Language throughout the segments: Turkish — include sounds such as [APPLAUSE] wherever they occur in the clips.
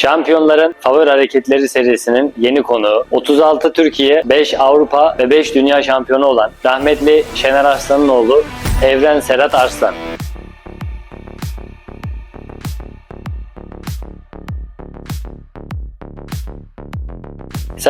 Şampiyonların Favori Hareketleri serisinin yeni konuğu 36 Türkiye, 5 Avrupa ve 5 Dünya şampiyonu olan rahmetli Şener Arslan'ın oğlu Evren Serhat Arslan.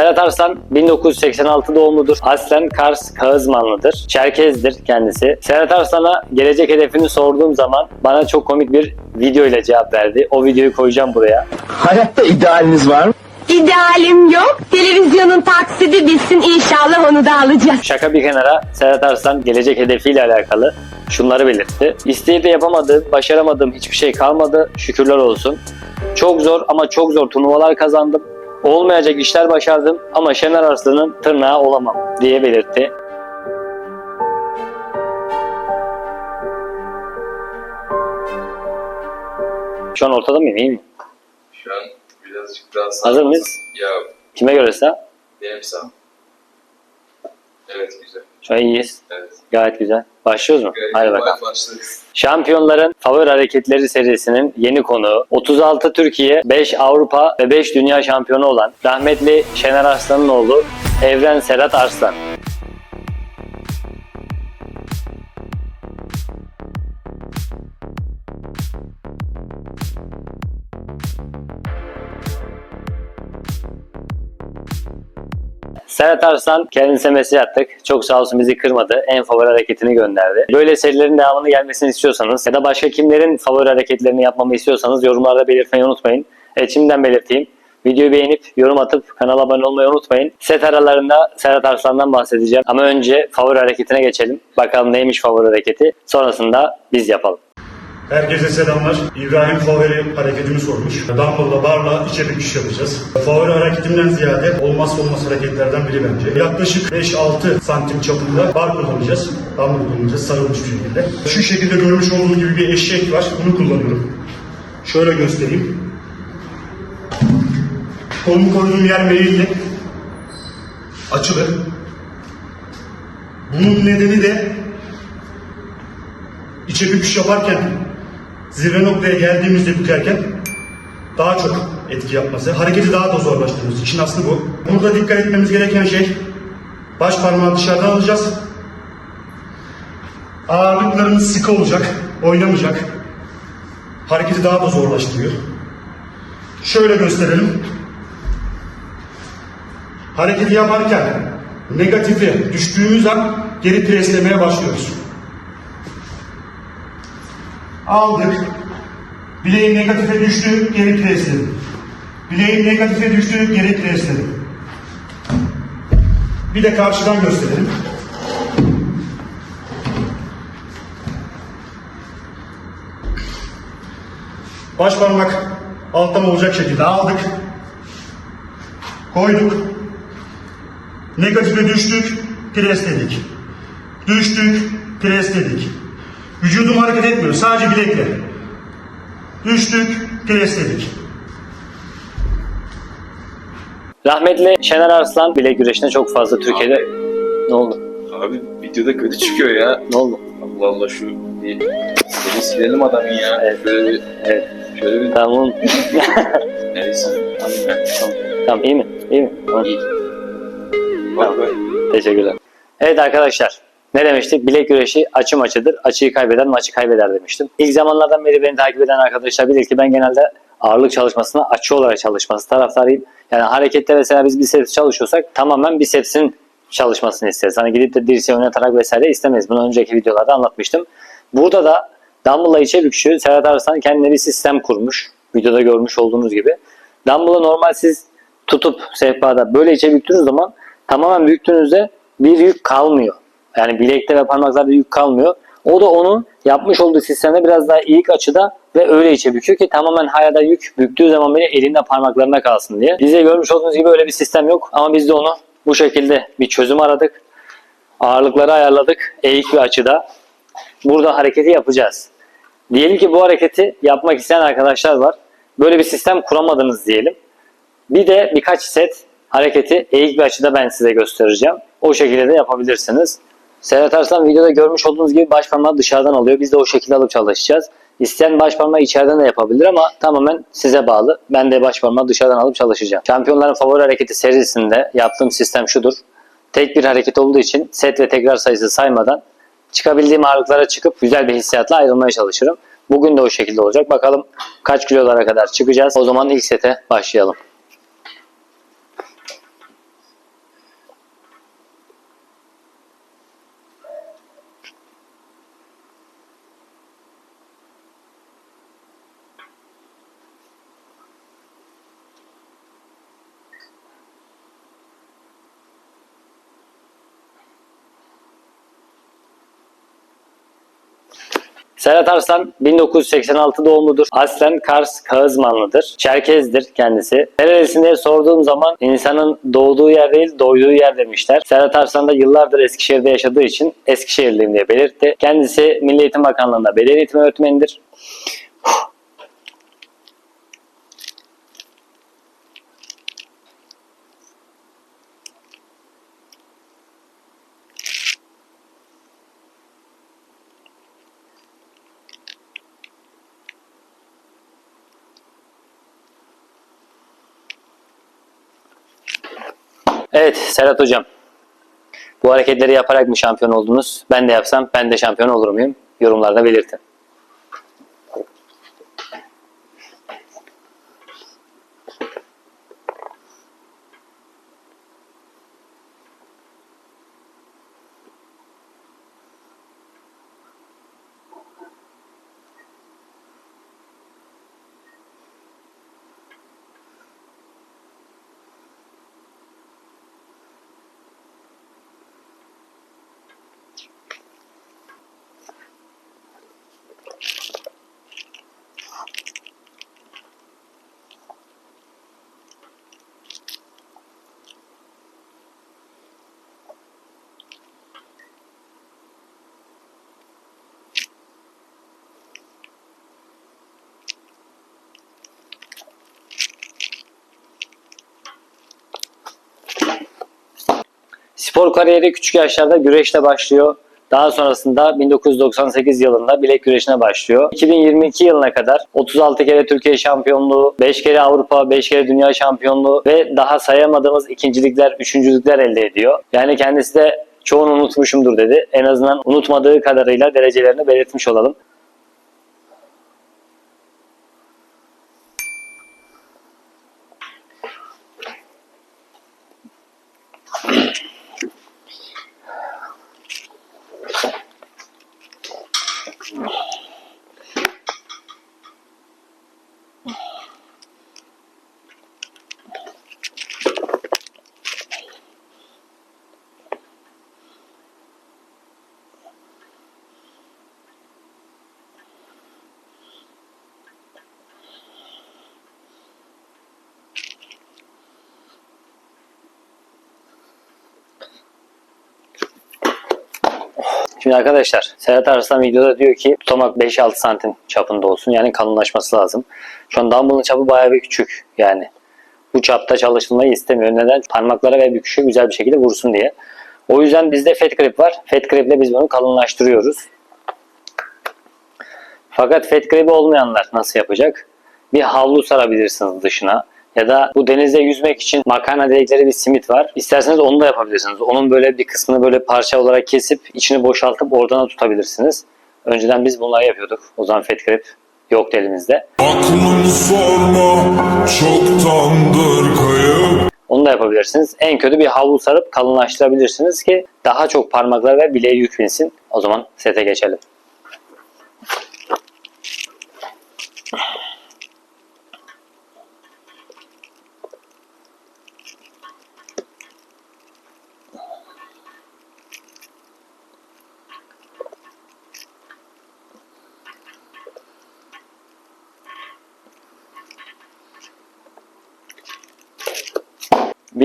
Serhat Arslan 1986 doğumludur. Aslen Kars Kağızmanlıdır. Çerkezdir kendisi. Serhat Arslan'a gelecek hedefini sorduğum zaman bana çok komik bir video ile cevap verdi. O videoyu koyacağım buraya. Hayatta idealiniz var mı? İdealim yok. Televizyonun taksidi bitsin inşallah onu da alacağız. Şaka bir kenara Serhat Arslan gelecek hedefiyle alakalı şunları belirtti. İsteyip de yapamadığım, başaramadığım hiçbir şey kalmadı. Şükürler olsun. Çok zor ama çok zor turnuvalar kazandım. Olmayacak işler başardım ama Şener Arslan'ın tırnağı olamam diye belirtti. Şu an ortada mıyım? İyi mi? Şu an birazcık daha sağ. Hazır mıyız? Ya Kime göre sağ? benim sağ. Evet güzel. Şu an iyiyiz. Evet. Gayet güzel. Başlıyoruz mu? Gayet Hadi bakalım. başlarız. Şampiyonların Favori Hareketleri serisinin yeni konuğu 36 Türkiye, 5 Avrupa ve 5 Dünya şampiyonu olan rahmetli Şener Arslan'ın oğlu Evren Serhat Arslan. Serhat Arslan kendisine mesaj attık. Çok sağ olsun bizi kırmadı. En favori hareketini gönderdi. Böyle serilerin devamını gelmesini istiyorsanız ya da başka kimlerin favori hareketlerini yapmamı istiyorsanız yorumlarda belirtmeyi unutmayın. Evet şimdiden belirteyim. Videoyu beğenip yorum atıp kanala abone olmayı unutmayın. Set aralarında Serhat Arslan'dan bahsedeceğim. Ama önce favori hareketine geçelim. Bakalım neymiş favori hareketi. Sonrasında biz yapalım. Herkese selamlar. İbrahim favori hareketimi sormuş. Dumbbell'la barla içe büküş yapacağız. Favori hareketimden ziyade olmazsa olmaz hareketlerden biri bence. Yaklaşık 5-6 santim çapında bar kullanacağız. Dumbbell kullanacağız sarılmış bir şekilde. Şu şekilde görmüş olduğunuz gibi bir eşek var. Bunu kullanıyorum. Şöyle göstereyim. Kolumu koyduğum yer meyilli. Açılı. Bunun nedeni de içe büküş yaparken zirve noktaya geldiğimizde bükerken daha çok etki yapması. Hareketi daha da zorlaştırıyoruz. İşin aslı bu. Burada dikkat etmemiz gereken şey baş parmağı dışarıdan alacağız. Ağırlıklarımız sıkı olacak. Oynamayacak. Hareketi daha da zorlaştırıyor. Şöyle gösterelim. Hareketi yaparken negatifi düştüğümüz an geri preslemeye başlıyoruz. Aldık. Bileğim negatife düştü, geri presledim. Bileğim negatife düştü, geri presledim. Bir de karşıdan gösterelim. Baş parmak alttan olacak şekilde aldık. Koyduk. Negatife düştük, presledik. Düştük, presledik. Vücudum hareket etmiyor. Sadece bilekle. Düştük, presledik. Rahmetli Şener Arslan bilek güreşine çok fazla Türkiye'de... Ne oldu? Abi videoda kötü çıkıyor ya. Ne oldu? Allah Allah şu bir seni silelim adamın ya. Evet. Şöyle bir, Evet. şöyle bir Tamam. [LAUGHS] neyse. Tamam. tamam. Tamam iyi mi? İyi mi? Tamam. İyi. Bak bak. Teşekkürler. Evet arkadaşlar. Ne demiştik? Bilek güreşi açı maçıdır. Açıyı kaybeden maçı kaybeder demiştim. İlk zamanlardan beri beni takip eden arkadaşlar bilir ki ben genelde ağırlık çalışmasına açı olarak çalışması taraftarıyım. Yani harekette mesela biz biceps çalışıyorsak tamamen bicepsin çalışmasını isteriz. Hani gidip de dirseği oynatarak vesaire istemeyiz. Bunu önceki videolarda anlatmıştım. Burada da Dumbbell'la içe büküşü Serhat Arslan kendine bir sistem kurmuş. Videoda görmüş olduğunuz gibi. Dumbbell'ı normal siz tutup sehpada böyle içe büktüğünüz zaman tamamen büktüğünüzde bir yük kalmıyor. Yani bilekte ve parmaklarda yük kalmıyor. O da onun yapmış olduğu sistemde biraz daha ilk açıda ve öyle içe büküyor ki tamamen hayada yük büktüğü zaman bile elinde parmaklarına kalsın diye. Bize görmüş olduğunuz gibi öyle bir sistem yok ama biz de onu bu şekilde bir çözüm aradık. Ağırlıkları ayarladık eğik bir açıda. Burada hareketi yapacağız. Diyelim ki bu hareketi yapmak isteyen arkadaşlar var. Böyle bir sistem kuramadınız diyelim. Bir de birkaç set hareketi eğik bir açıda ben size göstereceğim. O şekilde de yapabilirsiniz. Serhat Arslan videoda görmüş olduğunuz gibi baş parmağı dışarıdan alıyor. Biz de o şekilde alıp çalışacağız. İsteyen baş parmağı içeriden de yapabilir ama tamamen size bağlı. Ben de baş parmağı dışarıdan alıp çalışacağım. Şampiyonların favori hareketi serisinde yaptığım sistem şudur. Tek bir hareket olduğu için set ve tekrar sayısı saymadan çıkabildiğim ağırlıklara çıkıp güzel bir hissiyatla ayrılmaya çalışırım. Bugün de o şekilde olacak. Bakalım kaç kilolara kadar çıkacağız. O zaman ilk sete başlayalım. Serhat Arslan 1986 doğumludur. Aslen Kars Kağızmanlıdır. Çerkezdir kendisi. Nerelisin diye sorduğum zaman insanın doğduğu yer değil doyduğu yer demişler. Serhat Arslan da yıllardır Eskişehir'de yaşadığı için Eskişehirliyim diye belirtti. Kendisi Milli Eğitim Bakanlığı'nda beden eğitimi öğretmenidir. Evet Serhat Hocam. Bu hareketleri yaparak mı şampiyon oldunuz? Ben de yapsam ben de şampiyon olur muyum? Yorumlarda belirtin. Spor kariyeri küçük yaşlarda güreşle başlıyor. Daha sonrasında 1998 yılında bilek güreşine başlıyor. 2022 yılına kadar 36 kere Türkiye şampiyonluğu, 5 kere Avrupa, 5 kere dünya şampiyonluğu ve daha sayamadığımız ikincilikler, üçüncülükler elde ediyor. Yani kendisi de çoğunu unutmuşumdur dedi. En azından unutmadığı kadarıyla derecelerini belirtmiş olalım. Şimdi arkadaşlar Serhat Arslan videoda diyor ki tutamak 5-6 santim çapında olsun. Yani kalınlaşması lazım. Şu an dumbbell'ın çapı bayağı bir küçük. Yani bu çapta çalışılmayı istemiyor. Neden? Parmaklara ve büküşe güzel bir şekilde vursun diye. O yüzden bizde fat grip var. Fat grip ile biz bunu kalınlaştırıyoruz. Fakat fat grip'i olmayanlar nasıl yapacak? Bir havlu sarabilirsiniz dışına. Ya da bu denizde yüzmek için makarna dedikleri bir simit var. İsterseniz onu da yapabilirsiniz. Onun böyle bir kısmını böyle parça olarak kesip içini boşaltıp oradan da tutabilirsiniz. Önceden biz bunları yapıyorduk. O zaman fat grip yoktu elimizde. Aklım sorma çoktandır kayıp Onu da yapabilirsiniz. En kötü bir havlu sarıp kalınlaştırabilirsiniz ki daha çok parmaklar ve bileğe yük binsin. O zaman sete geçelim.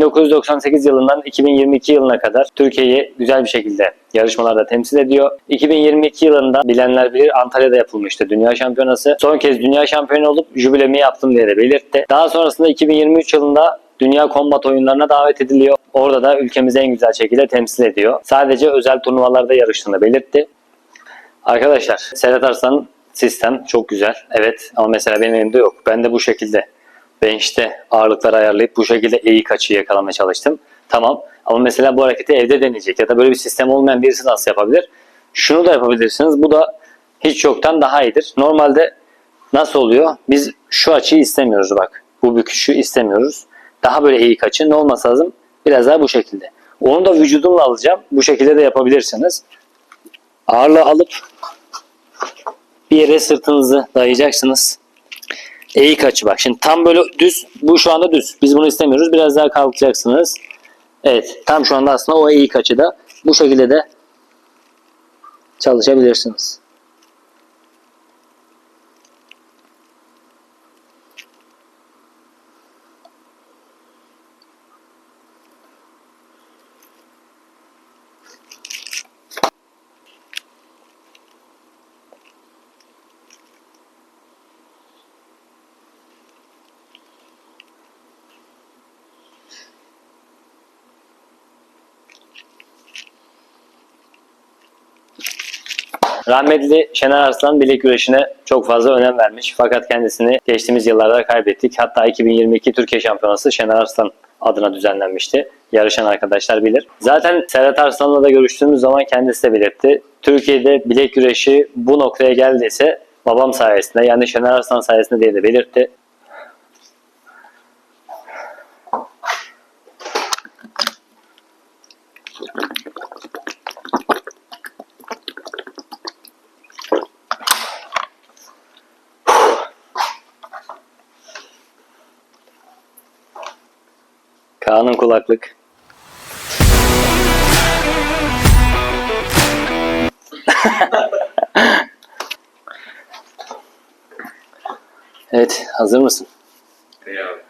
...1998 yılından 2022 yılına kadar Türkiye'yi güzel bir şekilde yarışmalarda temsil ediyor. 2022 yılında bilenler bilir Antalya'da yapılmıştı Dünya Şampiyonası. Son kez Dünya Şampiyonu olup jübilemi yaptım diye de belirtti. Daha sonrasında 2023 yılında Dünya Kombat oyunlarına davet ediliyor. Orada da ülkemizi en güzel şekilde temsil ediyor. Sadece özel turnuvalarda yarıştığını belirtti. Arkadaşlar Serhat Arslan'ın sistem çok güzel. Evet ama mesela benim elimde yok. Ben de bu şekilde bench'te ağırlıkları ayarlayıp bu şekilde eğik açıyı yakalamaya çalıştım. Tamam ama mesela bu hareketi evde deneyecek ya da böyle bir sistem olmayan birisi nasıl yapabilir? Şunu da yapabilirsiniz. Bu da hiç yoktan daha iyidir. Normalde nasıl oluyor? Biz şu açıyı istemiyoruz bak. Bu büküşü istemiyoruz. Daha böyle eğik açı ne olması lazım? Biraz daha bu şekilde. Onu da vücudumla alacağım. Bu şekilde de yapabilirsiniz. Ağırlığı alıp bir yere sırtınızı dayayacaksınız. Eğik açı bak. Şimdi tam böyle düz. Bu şu anda düz. Biz bunu istemiyoruz. Biraz daha kalkacaksınız. Evet. Tam şu anda aslında o eğik açıda. Bu şekilde de çalışabilirsiniz. Rahmetli Şener Arslan bilek güreşine çok fazla önem vermiş. Fakat kendisini geçtiğimiz yıllarda kaybettik. Hatta 2022 Türkiye Şampiyonası Şener Arslan adına düzenlenmişti. Yarışan arkadaşlar bilir. Zaten Serhat Arslan'la da görüştüğümüz zaman kendisi de belirtti. Türkiye'de bilek güreşi bu noktaya geldiyse babam sayesinde yani Şener Arslan sayesinde diye de belirtti. Kaan'ın kulaklık. [LAUGHS] evet, hazır mısın? Ya.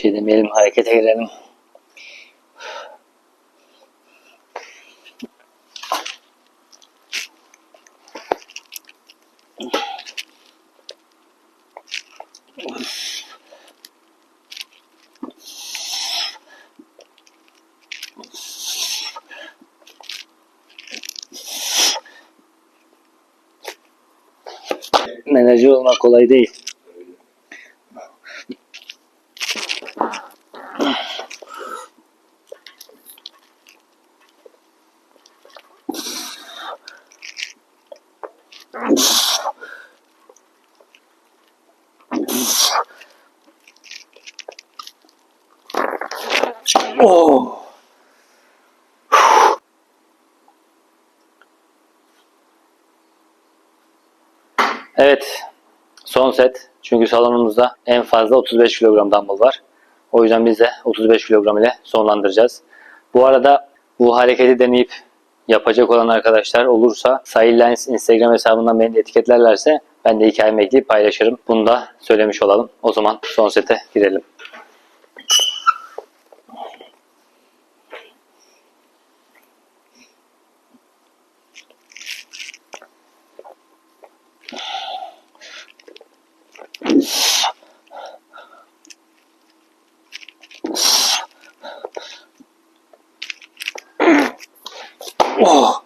şey demeyelim, harekete girelim. Menajer olmak kolay değil. Oh. Evet. Son set. Çünkü salonumuzda en fazla 35 kilogram dumbbell var. O yüzden biz de 35 kilogram ile sonlandıracağız. Bu arada bu hareketi deneyip yapacak olan arkadaşlar olursa Sahil Lines Instagram hesabından beni etiketlerlerse ben de hikayemi ekleyip paylaşırım. Bunu da söylemiş olalım. O zaman son sete girelim. Oh.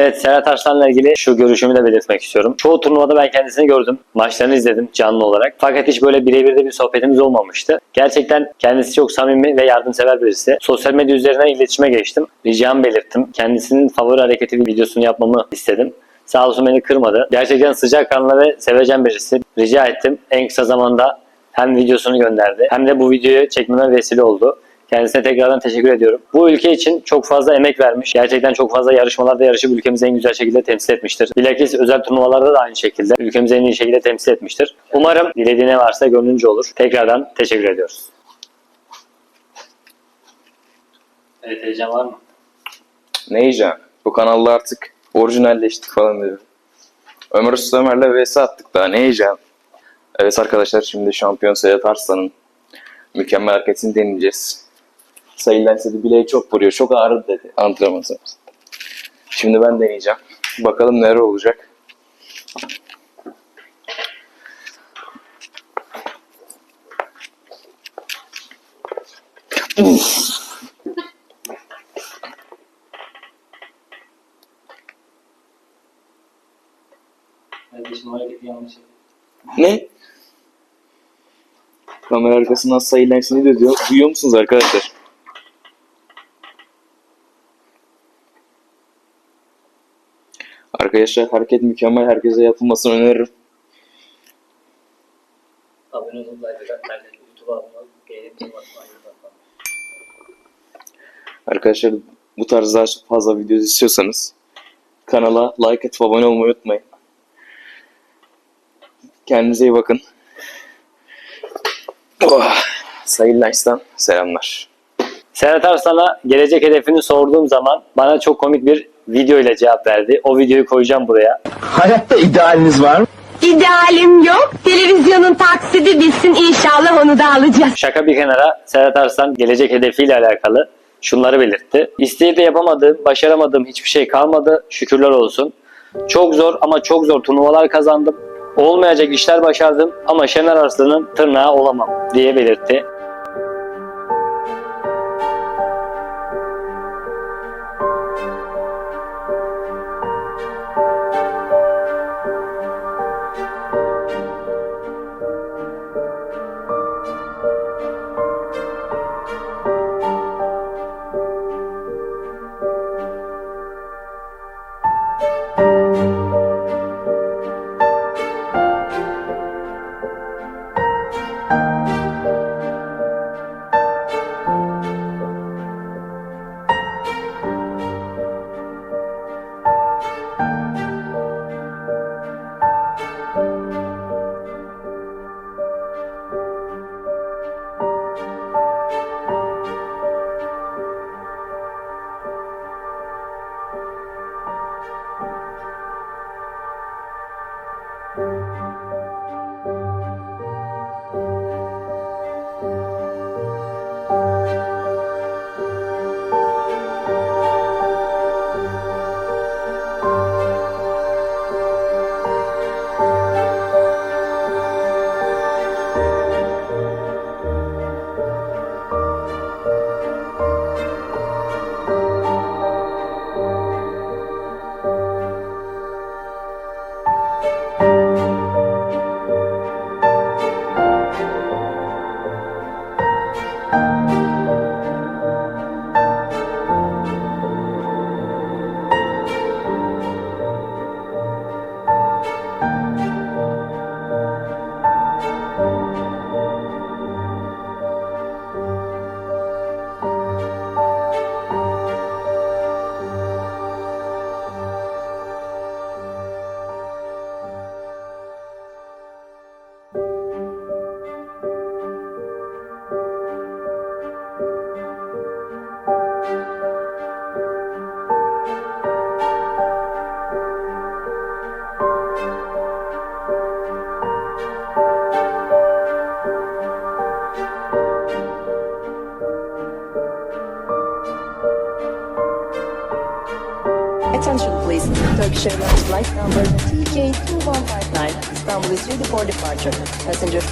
Evet Serhat Arslan'la ilgili şu görüşümü de belirtmek istiyorum. Çoğu turnuvada ben kendisini gördüm. Maçlarını izledim canlı olarak. Fakat hiç böyle birebir de bir sohbetimiz olmamıştı. Gerçekten kendisi çok samimi ve yardımsever birisi. Sosyal medya üzerinden iletişime geçtim. Ricamı belirttim. Kendisinin favori hareketi videosunu yapmamı istedim. Sağ olsun beni kırmadı. Gerçekten sıcakkanlı ve sevecen birisi. Rica ettim. En kısa zamanda hem videosunu gönderdi hem de bu videoyu çekmeme vesile oldu. Kendisine tekrardan teşekkür ediyorum. Bu ülke için çok fazla emek vermiş. Gerçekten çok fazla yarışmalarda yarışıp ülkemizi en güzel şekilde temsil etmiştir. Bilakis özel turnuvalarda da aynı şekilde ülkemizi en iyi şekilde temsil etmiştir. Umarım dilediğine varsa gönlünce olur. Tekrardan teşekkür ediyoruz. Evet heyecan var mı? Ne yiyeceğim? Bu kanalda artık orijinalleştik falan diyor. Ömer Usta Ömer'le vs attık daha ne yiyeceğim? Evet arkadaşlar şimdi şampiyon Sedat Arslan'ın mükemmel hareketini deneyeceğiz. Sayılan dedi bileği çok vuruyor, çok ağrıdı dedi antrenman sonrası. Şimdi ben deneyeceğim. Bakalım neler olacak. Kardeşim hareketi yanlış Ne? Kamera arkasından sayı lensini de diyor. Duyuyor musunuz arkadaşlar? Arkadaşlar hareket mükemmel. Herkese yapılmasını öneririm. Abone olun, like atın, YouTube'a abone olun, Arkadaşlar bu tarz daha fazla video istiyorsanız kanala like atıp abone olmayı unutmayın. Kendinize iyi bakın. Oh, Sayın Nice'dan selamlar. Serhat Arslan'a gelecek hedefini sorduğum zaman bana çok komik bir video ile cevap verdi. O videoyu koyacağım buraya. Hayatta idealiniz var mı? İdealim yok. Televizyonun taksidi bitsin inşallah onu da alacağız. Şaka bir kenara Serhat Arslan gelecek hedefiyle alakalı şunları belirtti. İsteyip de yapamadığım, başaramadığım hiçbir şey kalmadı. Şükürler olsun. Çok zor ama çok zor turnuvalar kazandım. Olmayacak işler başardım ama Şener Arslan'ın tırnağı olamam diye belirtti. Flight number TK2159 Istanbul is ready for departure. Passengers